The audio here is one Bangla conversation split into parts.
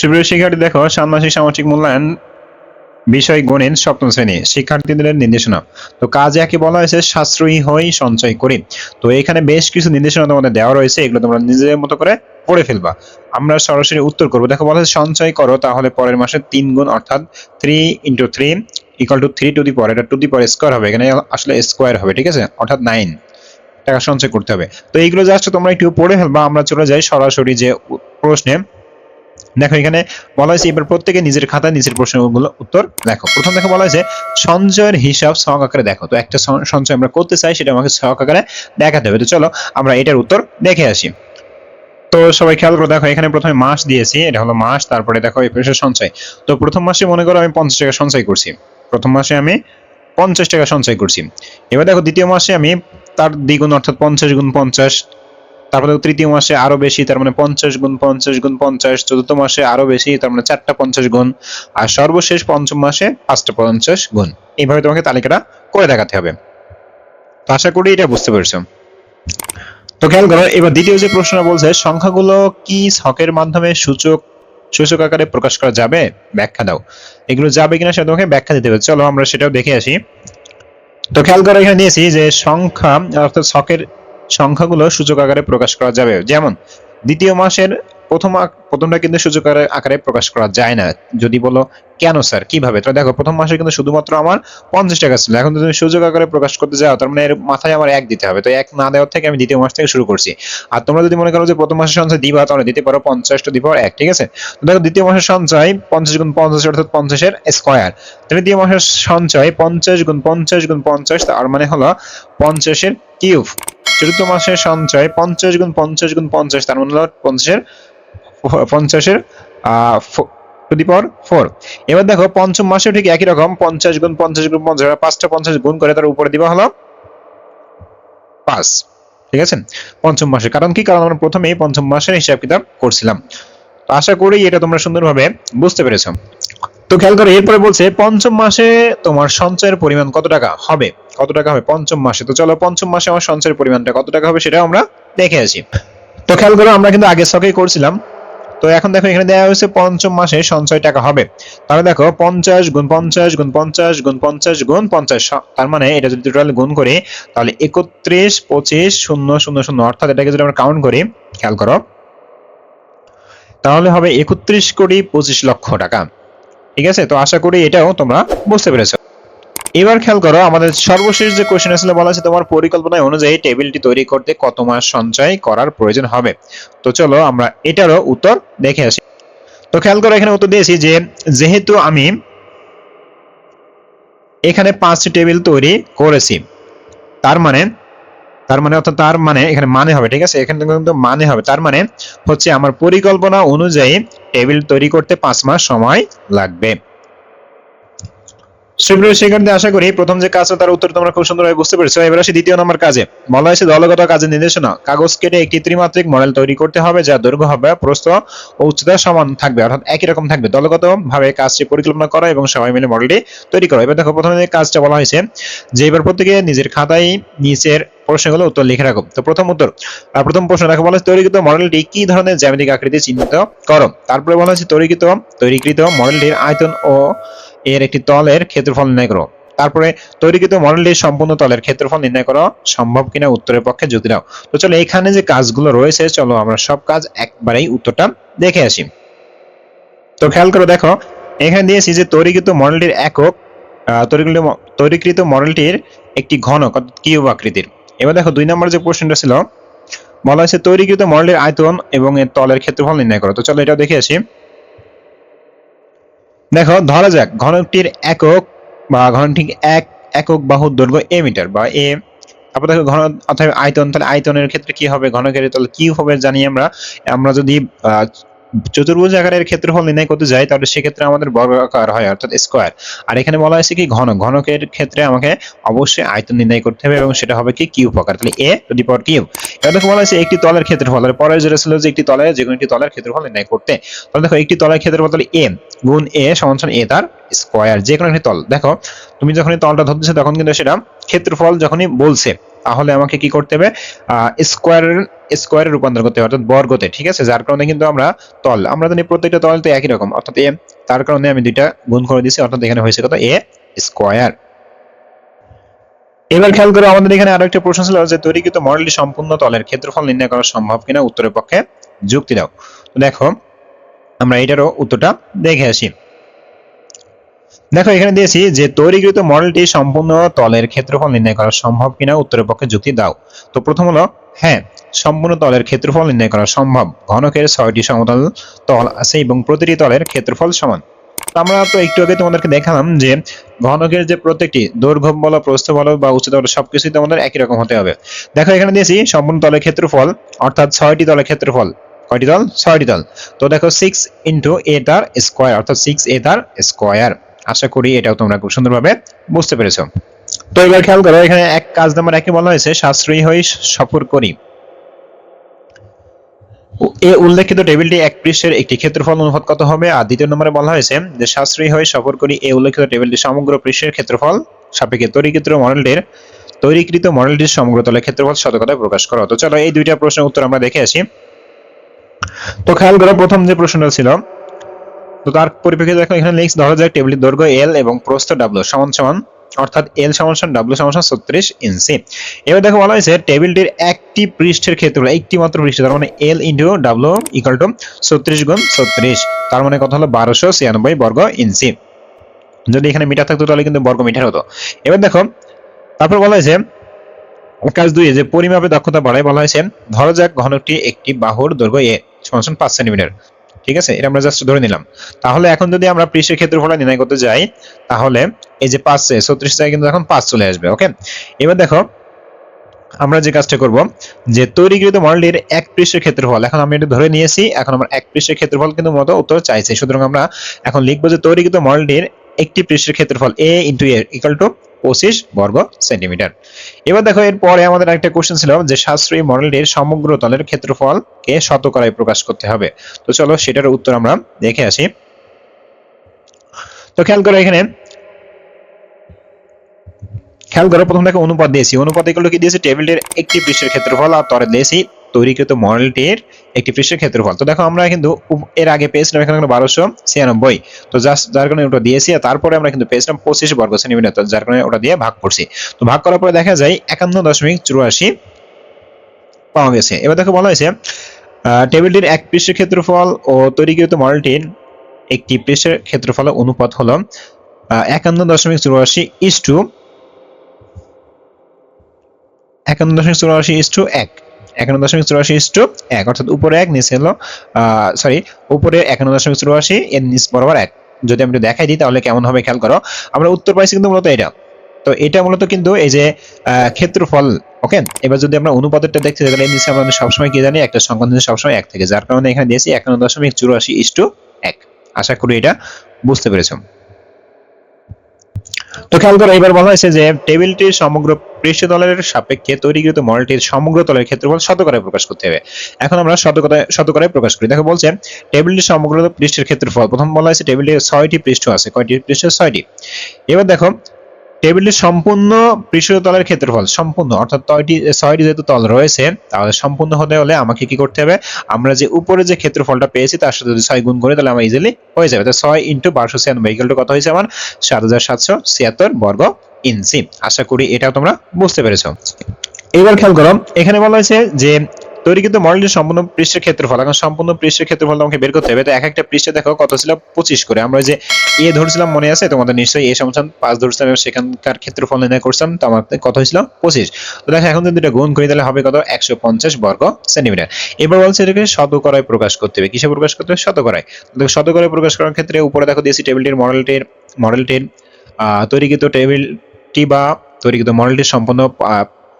সুপ্রিয় শিক্ষার্থী, দেখো, ষান্মাসিক সামাজিক মূল্যায়ন বিষয় গণিত সপ্তম শ্রেণি, শিক্ষার্থীদের নির্দেশনা। তো কাজে একে বলা হয়েছে সাশ্রয়ী হই, সঞ্চয় করি। তো এখানে বেশ কিছু নির্দেশনা তোমাদের দেওয়া রয়েছে, এগুলো তোমরা নিজেদের মতো করে পড়ে ফেলবা। আমরা সরাসরি উত্তর করব। দেখো, বলা হয়েছে সঞ্চয় করো, তাহলে পরের মাসে তিন গুণ, অর্থাৎ three into three equal to three to the পর এটা টু দি পর স্কোয়ার হবে। এখানে আসলে স্কোয়ার হবে, ঠিক আছে? অর্থাৎ নাইন। টাকা সঞ্চয় করতে হবে। তো এইগুলো জাস্ট তোমরা একটু পড়ে ফেলবা। আমরা চলে যাই সরাসরি যে প্রশ্নে। দেখো এখানে বলা হয়েছে, এবার প্রত্যেকে নিজের খাতায় নিজের প্রশ্নগুলো উত্তর দেখো প্রথম দেখো বলা হয়েছে, সঞ্চয়ের হিসাব ছক আকারে দেখো। তো একটা সঞ্চয় আমরা করতে চাই, সেটা আমাকে ছক আকারে দেখাতে হবে। তো চলো, আমরা এটার উত্তর দেখে আসি। তো সবাই খেয়াল করে, দেখো এখানে প্রথমে মাস দিয়েছি, এটা হলো মাস, তারপরে দেখো এই পেশার সঞ্চয়। তো প্রথম মাসে মনে করো আমি পঞ্চাশ টাকা সঞ্চয় করছি। প্রথম মাসে আমি পঞ্চাশ টাকা সঞ্চয় করছি। এবার দেখো দ্বিতীয় মাসে আমি তার দ্বিগুণ অর্থাৎ পঞ্চাশ গুণ পঞ্চাশ তারপরে তৃতীয় মাসে আরও বেশি, তার মানে পঞ্চাশ গুণ পঞ্চাশ গুণ পঞ্চাশ, চতুর্থ মাসে আরও বেশি, তার মানে চারটা পঞ্চাশ গুণ, আর সর্বশেষ পঞ্চম মাসে পাঁচটা পঞ্চাশ গুণ। এইভাবে তোমাকে তালিকাটা করে দেখাতে হবে। তো আশা করি এটা বুঝতে পেরেছ। তো খেয়াল করো, এবার দ্বিতীয় যে প্রশ্নটা বলছে, সংখ্যাগুলো কি ছকের মাধ্যমে সূচক সূচক আকারে প্রকাশ করা যাবে? ব্যাখ্যা দাও। এগুলো যাবে কিনা সেটা তোমাকে ব্যাখ্যা দিতে হবে। চলো আমরা সেটাও দেখে আসি। তো খেয়াল করো, এখানে দিয়েছি যে সংখ্যা, অর্থাৎ ছকের সংখ্যাগুলো সূচক আকারে প্রকাশ করা যাবে। যেমন, দ্বিতীয় মাসের প্রথম প্রথমটা কিন্তু সূচক আকারে- প্রকাশ করা যায় না। যদি বলো, কেন স্যার? কীভাবে? তো দেখো, প্রথম মাসে কিন্তু শুধুমাত্র আমার পঞ্চাশ টাকা ছিল। এখন তুমি সূচক আকারে প্রকাশ করতে যাও, তার মানে এর মাথায় আমার এক দিতে হবে। তো এক না দেওয়ার থেকে আমি দ্বিতীয় মাস থেকে শুরু করছি। আর তোমরা যদি মনে করো যে প্রথম মাসের সঞ্চয় দিবা, তাহলে দিতে পারো পঞ্চাশ টু দিবা এক, ঠিক আছে? তো দেখো, দ্বিতীয় মাসের সঞ্চয় পঞ্চাশ গুণ পঞ্চাশ অর্থাৎ পঞ্চাশের স্কোয়ার। তৃতীয় মাসের সঞ্চয় পঞ্চাশ গুণ পঞ্চাশ গুণ পঞ্চাশ, তার মানে হলো পঞ্চাশের কিউব। চতুর্থ মাসের সঞ্চয় পঞ্চাশ গুণ পঞ্চাশ গুণ পঞ্চাশ, তার মানে পঞ্চাশের পঞ্চাশের টু ফোর এবার দেখো, পঞ্চম ঠিক একই রকম, পঞ্চাশ গুণ পঞ্চাশ গুণ পঞ্চাশ পাঁচটা পঞ্চাশ গুণ করে তার উপরে দিবা হলো পাঁচ। ঠিক আছে? পঞ্চম মাসে কারণ কি? কারণ আমরা প্রথমেই পঞ্চম মাসের হিসাব কিতাব করছিলাম। আশা করি এটা তোমরা সুন্দরভাবে বুঝতে পেরেছ। তো খেয়াল করো, এরপরে বলছে, পঞ্চম মাসে তোমার সঞ্চয়ের পরিমাণ কত টাকা? হবে। কত টাকা হবে? পঞ্চম মাসে। তো চলো, পঞ্চম মাসে আমার সঞ্চয়ের পরিমাণটা কত টাকা হবে সেটাও আমরা দেখে আসি। তো খেয়াল করো, আমরা কিন্তু আগে ছকেই করছিলাম। তো এখন দেখো, এখানে দেওয়া হয়েছে পঞ্চম মাসে সঞ্চয় টাকা হবে। তাহলে দেখো, পঞ্চাশ গুণ পঞ্চাশ গুণ পঞ্চাশ গুণ পঞ্চাশ গুণ পঞ্চাশ। তার মানে এটা যদি টোটাল গুণ করি, তাহলে একত্রিশ, পঁচিশ, শূন্য শূন্য শূন্য, অর্থাৎ এটাকে যদি আমরা কাউন্ট করি, খেয়াল করো, তাহলে হবে একত্রিশ কোটি পঁচিশ লক্ষ টাকা। ঠিক আছে? তো আশা করি এটাও তোমরা বুঝতে পেরেছ। এবার খেয়াল করো, আমাদের সর্বশেষ যে কোশ্চেন আসলে বলা আছে তোমার পরিকল্পনা অনুযায়ী টেবিলটি তৈরি করতে কত মাস সঞ্চয় করার প্রয়োজন হবে? তো চলো আমরা এটারও উত্তর দেখে আসি। তো খেয়াল করো, এখানে উত্তর দিয়েছি যে যেহেতু আমি এখানে পাঁচটি টেবিল তৈরি করেছি, তার মানে তার মানে অর্থাৎ তার মানে এখানে মানে হবে, ঠিক আছে? এখানে কিন্তু মানে হবে, তার মানে হচ্ছে আমার পরিকল্পনা অনুযায়ী টেবিল তৈরি করতে পাঁচ মাস সময় লাগবে। সুপ্রিয় শিক্ষার্থী আশা করি প্রথম যে কাজ তার উত্তর তোমরা খুব সুন্দরভাবে বুঝতে পেরেছ। এবার আসি দ্বিতীয় নম্বর কাজে। বলা হয়েছে দলগত কাজের নির্দেশনা। কাগজ কেটে একটি ত্রিমাত্রিক মডেল তৈরি করতে হবে, যা দৈর্ঘ্য হবে, প্রস্থ ও উচ্চতা সমান থাকবে, অর্থাৎ একই রকম থাকবে। দলগত ভাবে কাজটি পরিকল্পনা করা এবং সবাই মিলে মডেলটি তৈরি করা। এবার দেখো, প্রথমে কাজটা বলা হয়েছে যে, এবার প্রত্যেকে নিজের খাতায় নিচের প্রশ্নগুলো উত্তর লিখে রাখো। তো প্রথম উত্তর প্রথম প্রশ্ন দেখো, বলা হয়েছে, তৈরিকৃত মডেলটি কি ধরনের জ্যামিতিক আকৃতি চিহ্নিত করো? তারপরে বলা হয়েছে, তৈরিকৃত তৈরিকৃত মডেলটির আয়তন ও এর একটি তলের ক্ষেত্রফল নির্ণয় করো। তারপরে তৈরিকৃত মডেলটির সম্পূর্ণ তলের ক্ষেত্রফল নির্ণয় করা, সম্ভব কিনা উত্তরের পক্ষে যুক্তি দাও তো চলো এখানে যে কাজগুলো রয়েছে, চলো আমরা সব কাজ একবারেই উত্তরটা দেখে আসি। তো খেয়াল করে দেখো, এখানে দিয়েছি যে তৈরিকৃত মডেলটির একক তৈরিকৃত মডেলটির একটি ঘনক কিউব আকৃতির। এবার দেখো দুই নম্বর যে প্রশ্নটা ছিল, বলা হয়েছে তৈরিকৃত মডেলের আয়তন এবং এর তলের ক্ষেত্রফল নির্ণয় করো। তো চলো এটাও দেখে আসি। দেখো, ধরা যাক, ঘনকটির একক বা ঘনটি এক, একক বাহু দৈর্ঘ্য এ মিটার বা এ তারপর দেখো ঘন, অর্থাৎ আয়তন, তাহলে আয়তনের ক্ষেত্রে কি হবে? ঘনকের তাহলে কি হবে জানি আমরা। আমরা যদি চতুর্ভুজ আকারের ক্ষেত্রফল নির্ণয় করতে যাই, তাহলে সেক্ষেত্রে আমাদের বর্গাকার হয়, অর্থাৎ স্কোয়ার আর এখানে বলা হয়েছে কি, ঘন, ঘনকের ক্ষেত্রে আমাকে অবশ্যই আয়তন নির্ণয় করতে হবে এবং সেটা হবে কি, কিউব আকার, তাহলে এ টু দি পাওয়ার কিউব। এবার দেখো বলা হয়েছে একটি তলের ক্ষেত্রফল আর পরের যেটা ছিল যে একটি তলের যে কোনো একটি তলের ক্ষেত্রফল নির্ণয় করতে। তাহলে দেখো একটি তলের ক্ষেত্রফল, তাহলে এ গুণ এ সমান এ তার স্কোয়ার যে কোনো একটি তল। দেখো, তুমি যখন তলটা ধরতেছো, তখন কিন্তু সেটা ক্ষেত্রফল যখনই বলছে, তাহলে আমাকে কি করতে হবে? স্কোয়ার, স্কোয়ারে রূপান্তর করতে হবে, অর্থাৎ বর্গতে, ঠিক আছে? যার কারণে কিন্তু আমরা তল, আমরা জানি প্রত্যেকটা তল তো একই রকম, অর্থাৎ এ, তার কারণে আমি দুইটা গুণ করে দিয়েছি, অর্থাৎ এখানে হয়েছে কত? A square. এবার খেয়াল করে, আমাদের এখানে আরও একটা প্রশ্ন ছিল যে তৈরিকৃত মডেলটি সম্পূর্ণ তলের ক্ষেত্রফল নির্ণয় করা সম্ভব কিনা? উত্তরের পক্ষে যুক্তি দাও। তো দেখো, আমরা এটারও উত্তরটা দেখে আসি। দেখো, এখানে দিয়েছি যে তৈরিকৃত মডেলটি সম্পূর্ণ তলের ক্ষেত্রফল নির্ণয় করা সম্ভব কিনা উত্তরের পক্ষে যুক্তি দাও। তো প্রথম হলো হ্যাঁ সম্পূর্ণ তলের ক্ষেত্রফল নির্ণয় করা সম্ভব। ঘনকের ছয়টি সমতল তল আছে এবং প্রতিটি তলের ক্ষেত্রফল সমান। আমরা তো একটু আগে তোমাদেরকে দেখালাম যে ঘনকের যে প্রত্যেকটি দৈর্ঘ্য বলো, প্রস্থ বলো বা উচ্চতা বলো, সবকিছুই তোমাদের একই রকম হতে হবে। দেখো, এখানে দিয়েছি সম্পূর্ণ তলের ক্ষেত্রফল, অর্থাৎ ছয়টি তলের ক্ষেত্রফল। কয়টি তল? ছয়টি তল। তো দেখো সিক্স ইন্টু এ তার স্কোয়ার অর্থাৎ সিক্স এ তার স্কোয়ার আশা করি এটাও তোমরা খুব সুন্দরভাবে বুঝতে পেরেছ। তো এবার খেয়াল করো, এখানে এক কাজ নাম্বার একে বলা হয়েছে, সাশ্রয়ী হয়ে সফর করি। এ উল্লেখিত টেবিলটি এক পৃষ্ঠের একটি ক্ষেত্রফল অনুপাত কত হবে? আর দ্বিতীয় নম্বরে বলা হয়েছে যে সাশ্রয়ী হয়ে সফর করি, এ উল্লেখিত টেবিলটি সমগ্র পৃষ্ঠের ক্ষেত্রফল, সাপেক্ষে তৈরিকৃত মডেলটির তৈরিকৃত মডেলটির সমগ্র তলের ক্ষেত্রফল শতকতায় প্রকাশ করো। তো চলো, এই দুইটা প্রশ্নের উত্তর আমরা দেখে আসি। তো খেয়াল করো, প্রথম যে প্রশ্নটা ছিল তো তার পরিপ্রেক্ষিতে দেখো এখানে লিখস ধরা যাক টেবিলের দৈর্ঘ্য এল এবং প্রস্থ ডাব্লু সমান সমান, অর্থাৎ এল সমান সমান ডাব্লু সমান সমান ছত্রিশ ইঞ্চি এবার দেখো বলা হয়েছে টেবিলটির একটি পৃষ্ঠের ক্ষেত্রে একটি মাত্র পৃষ্ঠ তার মানে L into W equal to ছত্রিশ গুণ ছত্রিশ, তার মানে কথা হলো? বারোশো ছিয়ানব্বই বর্গ ইঞ্চি যদি এখানে মিটার থাকতো তাহলে কিন্তু বর্গ মিটার হতো। এবার দেখো, তারপর বলা হয়েছে, কাজ দুই যে পরিমাপে দক্ষতা বাড়ায়, বলা হয়েছে, ধরা যাক ঘনকটি একটি বাহুর দৈর্ঘ্য এ সমান সমান পাঁচ সেন্টিমিটার। ঠিক আছে? এটা আমরা জাস্ট ধরে নিলাম। তাহলে এখন যদি আমরা পৃষ্ঠের ক্ষেত্রফল নির্ণয় করতে যাই, তাহলে এই যে পাঁচ ছত্রিশ থেকে কিন্তু এখন পাঁচ চলে আসবে ওকে এবার দেখো, আমরা যে কাজটা করব, যে তৈরিকৃত মডেলটির এক পৃষ্ঠের ক্ষেত্রফল, এখন আমি এটা ধরে নিয়েছি, এখন আমার এক পৃষ্ঠের ক্ষেত্রফল কিন্তু মতো উত্তর চাইছে। সুতরাং আমরা এখন লিখব যে তৈরিকৃত মডেলটির একটি পৃষ্ঠের ক্ষেত্রফল A into A equal to পঁচিশ বর্গ সেন্টিমিটার। এবার দেখো এর পরে আমাদের একটা কোশ্চেন ছিল যে সাশ্রয়ী মডেলটির সমগ্র তলের ক্ষেত্রফলকে শতকরায় প্রকাশ করতে হবে। তো চলো সেটার উত্তর আমরা দেখে আসি। তো খেয়াল করো এখানে, খেয়াল করো প্রথম দেখো অনুপাত দিয়েছি। অনুপাত এগুলো কি দিয়েছি? টেবিলের একটি পৃষ্ঠের ক্ষেত্রফল আর তরে দিয়েছি। তৈরিকৃত মডেলটির একটি পৃষ্ঠের ক্ষেত্রফল। তো দেখো, আমরা কিন্তু এর আগে পেয়েছিলাম এখানে বারোশো ছিয়ানব্বই। তো জাস্ট যার কারণে ওটা দিয়েছি তারপরে আমরা কিন্তু পেয়েছিলাম পঁচিশ বর্গ সেন্টিমিটার। তো যার কারণে ওটা দিয়ে ভাগ করছি। তো ভাগ করার পরে দেখা যায় একান্ন দশমিক চুরাশি পাওয়া গেছে। এবার দেখো বলা হয়েছে টেবিলটির এক পৃষ্ঠের ক্ষেত্রফল ও তৈরিকৃত মডেলটির একটি পৃষ্ঠের ক্ষেত্রফলের অনুপাত হলো একান্ন দশমিক চুরাশি ইস টু একান্ন দশমিক চুরাশি ইস টু এক। একান্ন দশমিক চুরাশি টু এক, অর্থাৎ উপরে এক, নিচে হলো সরি উপরে একান্ন দশমিক চুরাশি, এর নিচ বরাবর এক। যদি আমি দেখাই দিই, তাহলে কেমন হবে খেয়াল করো। আমরা উত্তর পাইছি কিন্তু মূলত এটা। তো এটা মূলত কিন্তু এই যে ক্ষেত্রফল, ওকে? এবার যদি আমরা অনুপাতেরটা দেখতে যাই, তাহলে এর নিচে আমরা সবসময় কি জানি, একটা সংখ্যা নিচে সবসময় এক থেকে, যার কারণে এখানে দিয়েছি একান্ন দশমিক চুরাশি ইস এক। আশা করি এটা বুঝতে পেরেছ। তো খেয়াল করো এবার বলা হয়েছে যে টেবিলটির সমগ্র পৃষ্ঠতলের সাপেক্ষে তৈরিকৃত মডেলটির সমগ্র তলের ক্ষেত্রফল শতকরায় প্রকাশ করতে হবে। এখন আমরা শতকরায় শতকরায় প্রকাশ করি। দেখো বলছে টেবিলটি সমগ্র পৃষ্ঠের ক্ষেত্রফল প্রথম বলা হয়েছে টেবিলটি ছয়টি পৃষ্ঠ আছে। কয়টি পৃষ্ঠ ছয়টি। এবার দেখো টেবিলটির সম্পূর্ণ পৃষ্ঠতলের ক্ষেত্রফল, সম্পূর্ণ, অর্থাৎ ছয়টি ছয়টি যেহেতু তল রয়েছে, তাহলে সম্পূর্ণ হতে হলে আমাকে কি করতে হবে? আমরা যে উপরে যে ক্ষেত্রফলটা পেয়েছি, তার সাথে যদি ছয় গুণ করি, তাহলে আমার ইজিলি হয়ে যাবে। তো ছয় ইন্টু বারোশো ছিয়ানব্বই ইকুয়াল টু কত হয়েছে আমার? সাত হাজার সাতশো ছিয়াত্তর বর্গ ইঞ্চি। আশা করি এটাও তোমরা বুঝতে পেরেছ। এবার খেয়াল করো, এখানে বলা হয়েছে যে তৈরিকৃত মডেলটির সম্পূর্ণ পৃষ্ঠের ক্ষেত্রফল। এখন সম্পূর্ণ পৃষ্ঠের ক্ষেত্রফল আমাকে বের করতে হবে। তো এক একটা পৃষ্ঠে দেখো কত ছিল? পঁচিশ করে। আমরা যে এ ধরছিলাম মনে আছে? তোমাদের নিশ্চয়ই এ সমান পাঁচ ধরছিলাম এবং সেখানকার ক্ষেত্রফল নির্ণয় করছিলাম। তো আমার কত হয়েছিল? পঁচিশ। তো দেখো, এখন যদি এটা গুণ করি, তাহলে হবে কত? একশো পঞ্চাশ বর্গ সেন্টিমিটার। এবার বলছে এটাকে শতকরায় প্রকাশ করতে হবে। কিসে প্রকাশ করতে হবে? শতকরায়। দেখো, শতকরায় প্রকাশ করার ক্ষেত্রে উপরে দেখো দিয়েছি টেবিলটির মডেলটির মডেলটির তৈরিকৃত টেবিলটি বা তৈরিকৃত মডেলটির সম্পূর্ণ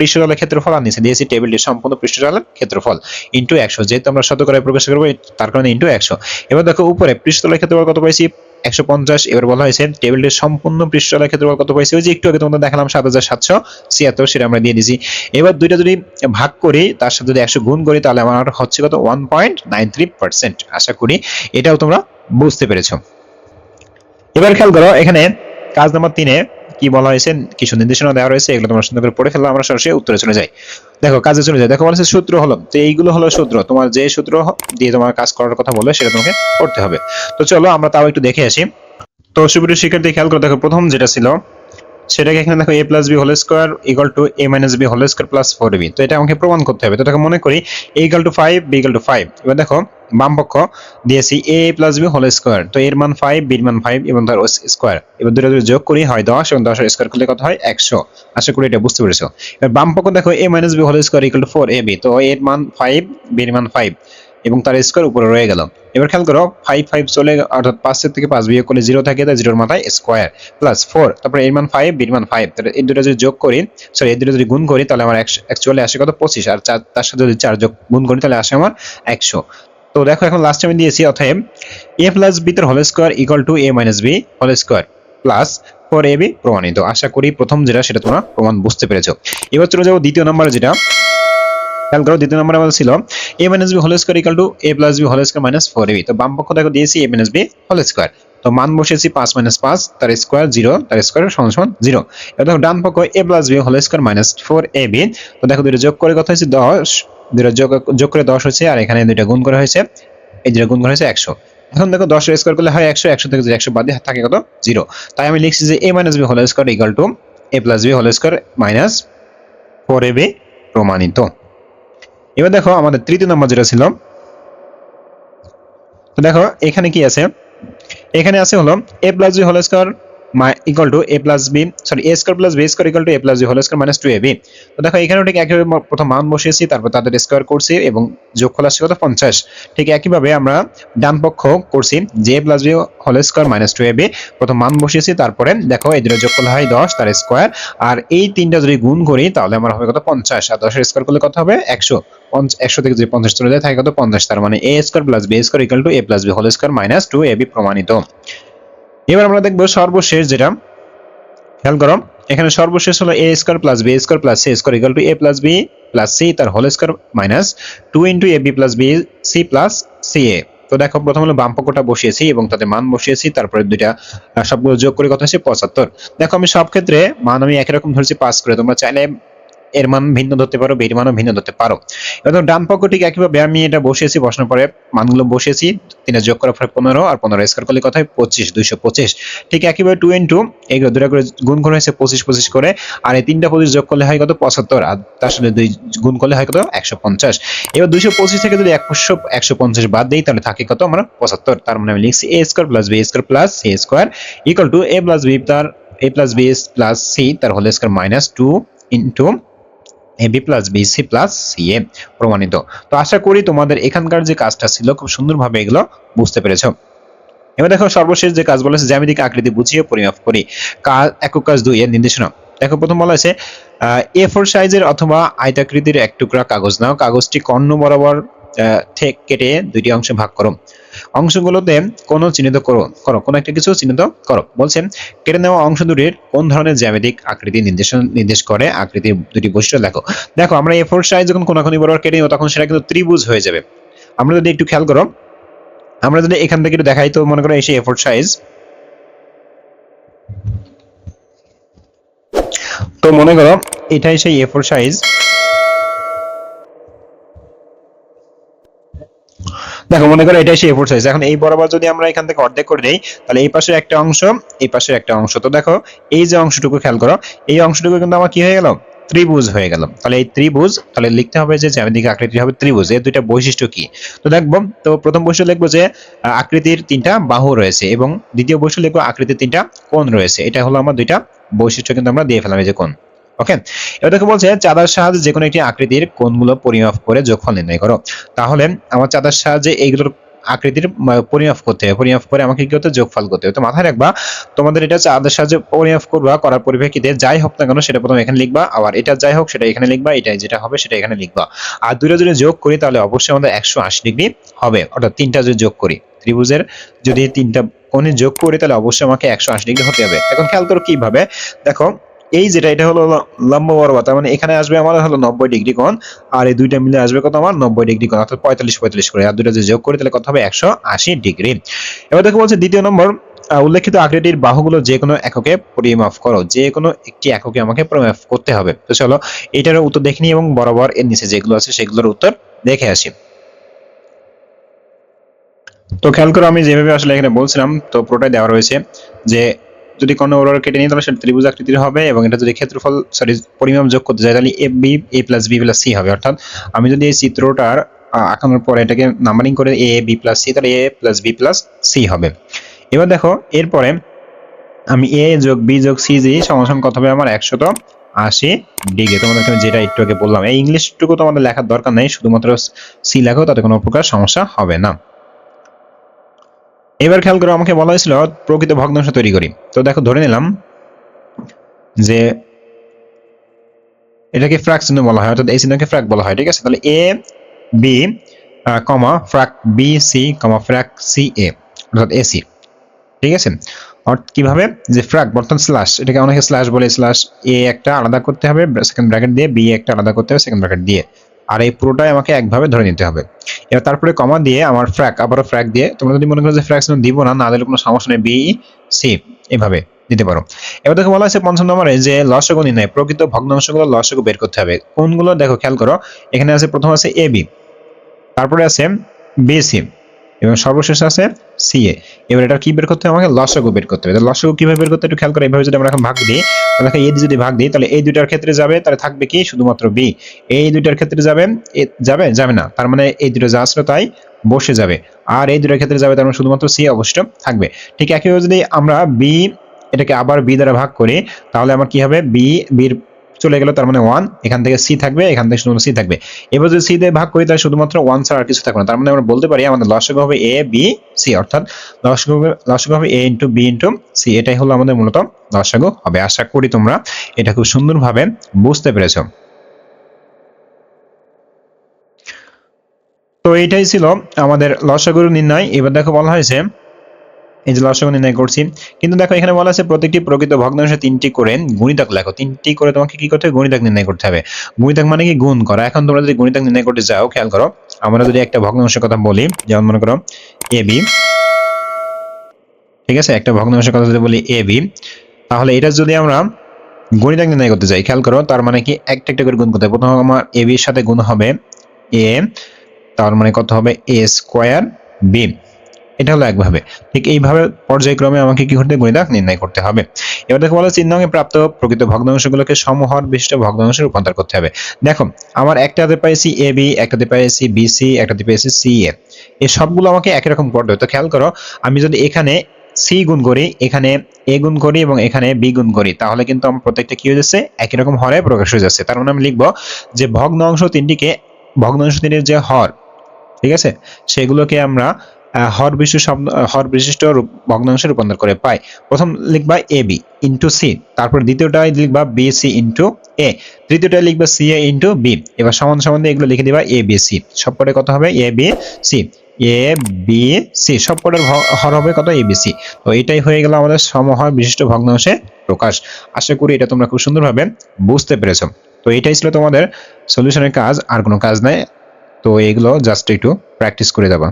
পৃষ্ঠতলের ক্ষেত্রফল আর নিচে দিয়েছি টেবিলটির সম্পূর্ণ পৃষ্ঠতলের ক্ষেত্রফল ইন্টু একশো। যেহেতু আমরা শতকরায় প্রকাশ করব তার কারণে ইন্টু একশো। এবার দেখো উপরে পৃষ্ঠতলের ক্ষেত্রফল কত পাইছি? একশো পঞ্চাশ। এবার বলা হয়েছে টেবিলটির সম্পূর্ণ পৃষ্ঠতলের ক্ষেত্রফল কত পাইছি? ওই যে একটু আগে তোমাদের দেখালাম সাত হাজার সাতশো ছিয়াত্তর, সেটা আমরা দিয়ে দিয়েছি এবার দুইটা যদি ভাগ করি, তার সাথে যদি একশো গুণ করি, তাহলে আমার হচ্ছে কত? One point nine three percent আশা করি এটাও তোমরা বুঝতে পেরেছ। এবার খেয়াল করো, এখানে কাজ নাম্বার তিনে কি বলা হয়েছে, কিছু নির্দেশনা দেওয়া রয়েছে, এগুলো তোমরা সুন্দর করে পড়ে ফেললে আমরা সরাসরি উত্তরে চলে যাই। দেখো, কাজে চলে যায় দেখো বলেছে সূত্র হলো, তো এইগুলো হলো সূত্র। তোমার যে সূত্র দিয়ে তোমার কাজ করার কথা বলে, সেটা তোমাকে করতে হবে। তো চলো, আমরা তাও একটু দেখে আসি। তো সুপ্রিয় শিক্ষার্থী, খেয়াল করে দেখো, প্রথম যেটা ছিল, সেটাকে এখানে দেখো A plus B whole square equal to A minus B whole square plus four B তো এটা আমাকে প্রমাণ করতে হবে। তো দেখো, মনে করি A equal to five B equal to five এবার দেখো বাম পক্ষ দিয়েছি A plus B whole square তো এর মান ফাইভ বির মান ফাইভ এবং তার স্কোয়ার এবার দুটো দুটো যোগ করি, হয় দশ এবং দশের স্কোয়ার করলে কত হয়? একশো। আশা করি এটা বুঝতে পেরেছ। এবার বাম পক্ষ দেখো A minus B whole square equal to four A B তো এর মান ফাইভ বির মান ফাইভ এবং তার স্কোয়ার উপরে রয়ে গেল। এবার খেয়াল করো ফাইভ ফাইভ চলে অর্থাৎ পাঁচের থেকে পাঁচ বিয়োগ করলে জিরো থাকে, তাই জিরোর মাথায় স্কোয়ার প্লাস ফোর তারপরে এর মান ফাইভ বির মান ফাইভ তাহলে এই দুটো যদি যোগ করি সরি এই দুটো যদি গুণ করি, তাহলে আমার অ্যাকচুয়ালি আসে কত? পঁচিশ। আর চার, তার সাথে যদি চার যোগ, গুণ করি, তাহলে আসে আমার একশো। তো দেখো এখন লাস্ট আমি দিয়েছি অতএব A plus B whole square equal to A minus B whole square plus four A B প্রমাণিত। আশা করি প্রথম যেটা, সেটা তোমরা প্রমাণ বুঝতে পেরেছ। এবার চলে যাব দ্বিতীয় নম্বরে যেটা। খেয়াল করো দ্বিতীয় নম্বরে আমাদের ছিল A minus B whole square equal to A plus B whole square minus four B তো বাম পক্ষ দেখো দিয়েছি A minus B whole square তো মান বসেছি পাঁচ মাইনাস পাঁচ, তার স্কোয়ার জিরো তার স্কোয়ার সমান সমান জিরো এবার দেখো ডান পক্ষ A plus B whole square minus four A B তো দেখো দুটো যোগ করে কত হয়েছে? দশ। দুটো যোগ যোগ করে দশ হচ্ছে, আর এখানে দুইটা গুণ করা হয়েছে। এই দুটো গুণ করা হয়েছে একশো। এখন দেখো দশের স্কোয়ার করলে হয় একশো একশো থেকে একশো বাদ দিয়ে থাকে কত? জিরো। তাই আমি লিখছি যে A minus B whole square equal to A plus B whole square minus four A B প্রমাণিত। এবার দেখো আমাদের তৃতীয় নম্বর যেটা ছিল দেখো এখানে কি আছে? এখানে আছে হলো A plus B whole square equal to A plus B sorry A square plus B square equal to A plus B whole square minus two A B তো দেখো, এখানেও ঠিক একইভাবে প্রথম মান বসিয়েছি, তারপর তাদের স্কোয়ার করছি এবং যোগফল আসছে কত? পঞ্চাশ। ঠিক একইভাবে আমরা ডান পক্ষ করছি A plus B whole square minus two A B প্রথম মান বসিয়েছি, তারপরে দেখো, এই দুটো যোগফল হয় দশ, তার স্কোয়ার আর এই তিনটা যদি গুণ করি, তাহলে আমার হবে কত? পঞ্চাশ। আর দশের স্কোয়ার করলে কত হবে? একশো। একশো থেকে যদি পঞ্চাশ চলে যায়, থাকে কত? পঞ্চাশ। তার মানে A square plus B square equal to A plus B whole square minus two A B প্রমাণিত। এবার আমরা দেখব সর্বশেষ যেটা। খেয়াল করো, এখানে সর্বশেষ হলো A square plus B square plus C square equal to A plus B plus C তার whole square minus two into A B plus B C plus C A তো দেখো, প্রথম হলো বাম পক্ষটা বসিয়েছি এবং তাতে মান বসিয়েছি, তারপরে দুইটা সবগুলো যোগ করে কত হচ্ছে পঁচাত্তর। দেখো, আমি সব ক্ষেত্রে মান আমি একই রকম ধরছি, পাস করে। তোমরা চাইলে এর মান ভিন্ন ধরতে পারো বের মানও ভিন্ন ধরতে পারো। এবার ডান পক্ষ ঠিক একইভাবে আমি এটা বসিয়েছি বসানোর পরে মানগুলো বসিয়েছি, তিনে যোগ করার পরে পনেরো আর পনেরো স্কোয়ার করলে কত হয়? পঁচিশ, দুইশো পঁচিশ। ঠিক একইভাবে টু ইন্টু এইগুলো দুটা করে গুণ করে হয়েছে পঁচিশ পঁচিশ করে, আর এই তিনটা পঁচিশ যোগ করলে হয় কত? পঁচাত্তর, আর তার সাথে দুই গুণ করলে হয় কত? একশো পঞ্চাশ। এবার দুইশো পঁচিশ থেকে যদি একশো একশো পঞ্চাশ বাদ দিই, তাহলে থাকে কত? আমরা পঁচাত্তর। তার মানে আমি লিখছি A square plus B square plus C square equal to A plus B তার A plus B plus C তার whole square minus two into A B plus B C plus C প্রমাণিত। তো আশা করি তোমাদের এখানকার যে কাজটা ছিল, খুব সুন্দরভাবে এগুলো বুঝতে পেরেছ। এবার দেখো সর্বশেষ যে কাজ বলেছে, জ্যামিতিক আকৃতি বুঝিয়ে পরিমাপ করি। কাজ একক কাজ দুই, এর নির্দেশনা। দেখো প্রথম বলা হয়েছে এ ফোর সাইজের অথবা আয়তাকৃতির এক টুকরা কাগজ নাও। কাগজটি কর্ণ বরাবর ঠেক কেটে দুইটি অংশে ভাগ করো। অংশগুলোতে কোনো চিহ্নিত করো করো, কোনো একটা কিছু চিহ্নিত করো। বলছেন, কেটে নেওয়া অংশ দুটির কোন ধরনের জ্যামিতিক আকৃতি নির্দেশন নির্দেশ করে? আকৃতি দুটি বৈশিষ্ট্য দেখো। দেখো, আমরা এ ফোর সাইজ যখন কোনাকুনি বরাবর কেটে নেব, তখন সেটা কিন্তু ত্রিভুজ হয়ে যাবে। আমরা যদি একটু খেয়াল করো, আমরা যদি এখান থেকে একটু দেখাই, তো মনে করো এসে এ ফোর সাইজ তো মনে করো, এটাই সেই এ ফোর সাইজ দেখো, মনে করো এটাই সেই এ ফোর সাইজ এখন এই বরাবর যদি আমরা এখান থেকে অর্ধেক করে দেই, তাহলে এই পাশের একটা অংশ, এই পাশের একটা অংশ। তো দেখো, এই যে অংশটুকু খেয়াল করো, এই অংশটুকু কিন্তু আমার কি হয়ে গেল? ত্রিভুজ হয়ে গেল। তাহলে এই ত্রিভুজ, তাহলে লিখতে হবে যে জ্যামিতিক আকৃতি হবে ত্রিভুজ। এর দুইটা বৈশিষ্ট্য কি? তো দেখব, তো প্রথম বৈশিষ্ট্য লিখব যে আকৃতির তিনটা বাহু রয়েছে এবং দ্বিতীয় বৈশিষ্ট্য লিখব আকৃতির তিনটা কোণ রয়েছে। এটা হলো আমার দুইটা বৈশিষ্ট্য কিন্তু আমরা দিয়ে ফেলাম এই যে কোণ। ওকে এবার দেখো বলছে চাঁদার সাহায্যে যে কোনো একটি আকৃতির কোণগুলো পরিমাপ করে যোগফল নির্ণয় করো। তাহলে আমার চাঁদার সাহায্যে এইগুলোর আকৃতির পরিমাপ করতে হবে। পরিমাপ করে আমাকে কি করতে? যোগফল করতে হবে। তো মাথায় রাখবা, তোমাদের এটা চাঁদের সাহায্যে পরিমাপ করবা, করার পরিপ্রেক্ষিতে যাই হোক না কেন সেটা প্রথমে এখানে লিখবা, আবার এটা যাই হোক সেটা এখানে লিখবা, এটাই যেটা হবে সেটা এখানে লিখবা। আর দুটো যদি যোগ করি তাহলে অবশ্যই আমাদের একশো আশি ডিগ্রি হবে। অর্থাৎ তিনটা যদি যোগ করি, ত্রিভুজের যদি তিনটা কোণে যোগ করি তাহলে অবশ্যই আমাকে একশো আশি ডিগ্রি হতে হবে। এখন খেয়াল করো কীভাবে? দেখো এই যেটা, এটা হলো লম্ব বরাবর তার মানে এখানে আসবে আমার হলো নব্বই ডিগ্রি কোণ, আর এই দুইটা মিলে আসবে কত আমার? নব্বই ডিগ্রি কোণ, অর্থাৎ পঁয়তাল্লিশ পঁয়তাল্লিশ করে। আর দুটো যদি যোগ করি, তাহলে কত হবে? একশো আশি ডিগ্রি। এবার দেখো বলছে দ্বিতীয় নম্বর উল্লেখিত আকৃতির বাহুগুলো যে কোনো এককে পরিমাপ করো। যে কোনো একটি এককে আমাকে পরিমাপ করতে হবে। তো চলো, এটার উত্তর দেখে নিই এবং বরাবর এর নিচে যেগুলো আছে, সেগুলোর উত্তর দেখে আসি। তো খেয়াল করো, আমি যেভাবে আসলে এখানে বলছিলাম, তো পুরোটাই দেওয়া রয়েছে যে যদি কোনো ওর কেটে নিই, তাহলে সেটা ত্রিভুজ আকৃতির হবে এবং এটা যদি ক্ষেত্রফল সরি পরিমাপ যোগ করতে যাই তাহলে A, B, A plus B plus C হবে। অর্থাৎ আমি যদি এই চিত্রটার আঁকানোর পরে এটাকে নাম্বারিং করে এ, বি প্লাস সি তাহলে A plus B plus C হবে। এবার দেখো, এরপরে আমি এ যোগ বি যোগ সি জি, সমান কত হবে আমার? একশত আশি ডিগ্রি। তোমাদেরকে যেটা একটু আগে বললাম, এই ইংলিশটুকু তোমাদের লেখার দরকার নেই, শুধুমাত্র সি লেখো, তাতে কোনো প্রকার সমস্যা হবে না। এবার খেয়াল করো, আমাকে বলা হয়েছিল, প্রকৃত ভগ্নাংশ তৈরি করি। তো দেখো, ধরে নিলাম যে এটাকে ফ্রাক চিহ্ন বলা হয়, অর্থাৎ এই চিহ্নকে ফ্রাক বলা হয়, ঠিক আছে? তাহলে এ বি কমা ফ্রাক বি সি কমা ফ্রাক সি এ অর্থাৎ এসি ঠিক আছে? কীভাবে? যে ফ্রাক, বর্তমান স্ল্যাশ, এটাকে অনেকে স্ল্যাশ বলে, স্ল্যাশ এ একটা আলাদা করতে হবে সেকেন্ড ব্র্যাকেট দিয়ে বি একটা আলাদা করতে হবে সেকেন্ড ব্র্যাকেট দিয়ে। আর এই পুরোটাই আমাকে একভাবে ধরে নিতে হবে। এবার তারপরে কমা দিয়ে আমার ফ্র্যাক আবারও ফ্র্যাক দিয়ে, তোমরা যদি মনে করো যে ফ্র্যাক দিব না না দিলে কোনো সমস্যা নেই বি সি এভাবে দিতে পারো। এবার দেখো বলা আছে পঞ্চম নম্বরে যে লসগু নির্ণয়, প্রকৃত ভগ্নাংশগুলো লসগু বের করতে হবে। কোনগুলো? দেখো, খেয়াল করো, এখানে আছে প্রথম আছে এ বি তারপরে আছে বি বিসি এবং সর্বশেষ আছে সিএ এবার এটা কি বের করতে হবে? আমাকে লসগু বের করতে হবে। লসগু কীভাবে বের করতে একটু খেয়াল করে এইভাবে যদি আমরা এখন ভাগ দিই তাহলে এ যদি ভাগ দিই, তাহলে এই দুইটার ক্ষেত্রে যাবে, তাহলে থাকবে কি? শুধুমাত্র বি এই দুইটার ক্ষেত্রে যাবে যাবে যাবে না। তার মানে এই দুটো যা আসলো তাই বসে যাবে। আর এই দুটোর ক্ষেত্রে যাবে, তার মানে শুধুমাত্র সি অবশ্য থাকবে। ঠিক একইভাবে যদি আমরা বি এটাকে আবার বি দ্বারা ভাগ করি, তাহলে আমার কি হবে? বি বির চলে গেল, তার মানে ওয়ান এখান থেকে সি থাকবে, এখান থেকে শুধুমাত্র সি থাকবে। এবার যদি সি দিয়ে ভাগ করি, তাহলে শুধুমাত্র ওয়ান ছাড়া আর কিছু থাকবে না। তার মানে আমরা বলতে পারি, আমাদের লসগু হবে এ বি সি অর্থাৎ লসগু হবে লসগু হবে A into B into C এটাই হলো আমাদের মূলত লসগু হবে। আশা করি তোমরা এটা খুব সুন্দরভাবে বুঝতে পেরেছ। তো এটাই ছিল আমাদের লসাগুর নির্ণয়। এবার দেখো বলা হয়েছে এই যে লসাগু নির্ণয় করছি। কিন্তু দেখো, এখানে বলা আছে প্রত্যেকটি প্রকৃত ভগ্নাংশে তিনটি করে গুণিতক লেখো। তিনটি করে তোমাকে কি করতে হবে? গুণিতক নির্ণয় করতে হবে। গুণিতক মানে কি? গুণ করা। এখন তোমরা যদি গুণিতক নির্ণয় করতে যাও খেয়াল করো, আমরা যদি একটা ভগ্নাংশের কথা বলি, যেমন মনে করো, এ, বি। ঠিক আছে? একটা ভগ্নাংশের কথা যদি বলি, এ, বি। তাহলে এটা যদি আমরা গণিতাক নির্ণয় করতে যাই খেয়াল করো, তার মানে কি? একটা একটা করে গুণ করতে হবে। প্রথম আমার এ, বির সাথে গুণ হবে এ, তার মানে কত হবে? A square B. এটা হলো একভাবে। ঠিক এইভাবে পর্যায়ক্রমে আমাকে কি করতে গণিতাক নির্ণয় করতে হবে। এবার দেখো বলো, চিহ্নকে প্রাপ্ত প্রকৃত ভগ্নাংশগুলোকে সমহর বিশিষ্ট ভগ্নাংশে রূপান্তর করতে হবে। দেখো, আমার একটাতে পাইছি এ বি একটাতে পাইছি বি সি একটাতে পাইছি সি এ এই সবগুলো আমাকে একই রকম করতে হবে তো খেয়াল করো, আমি যদি এখানে সি গুণ করি, এখানে এ গুণ করি এবং এখানে বি গুণ করি, তাহলে কিন্তু আমার প্রত্যেকটা কি হয়ে যাচ্ছে? একই রকম হরে প্রকাশ হয়ে যাচ্ছে। তার মানে আমি লিখব যে ভগ্নাংশ তিনটিকে, ভগ্নাংশ তিনের যে হর, ঠিক আছে? সেগুলোকে আমরা হর বিশিষ্ট শব্দ হর বিশিষ্ট ভগ্নাংশে রূপান্তর করে, পাই। প্রথম লিখবা এ, বি ইন্টু সি তারপর দ্বিতীয়টাই লিখবা বি সি ইন্টু এ তৃতীয়টা লিখবা সি এ ইন্টু বি এবার সমান সমান এগুলো লিখে দিবা এ বি সি সবকটা কত হবে? A B C A B C সবকটার হর হবে কত? এ বি সি তো এটাই হয়ে গেল আমাদের সমহর বিশিষ্ট ভগ্নাংশে প্রকাশ। আশা করি এটা তোমরা খুব সুন্দরভাবে বুঝতে পেরেছ। তো এটাই ছিল তোমাদের সলিউশনের কাজ, আর কোনো কাজ নাই। তো এগুলো জাস্ট একটু প্র্যাকটিস করে যাবা।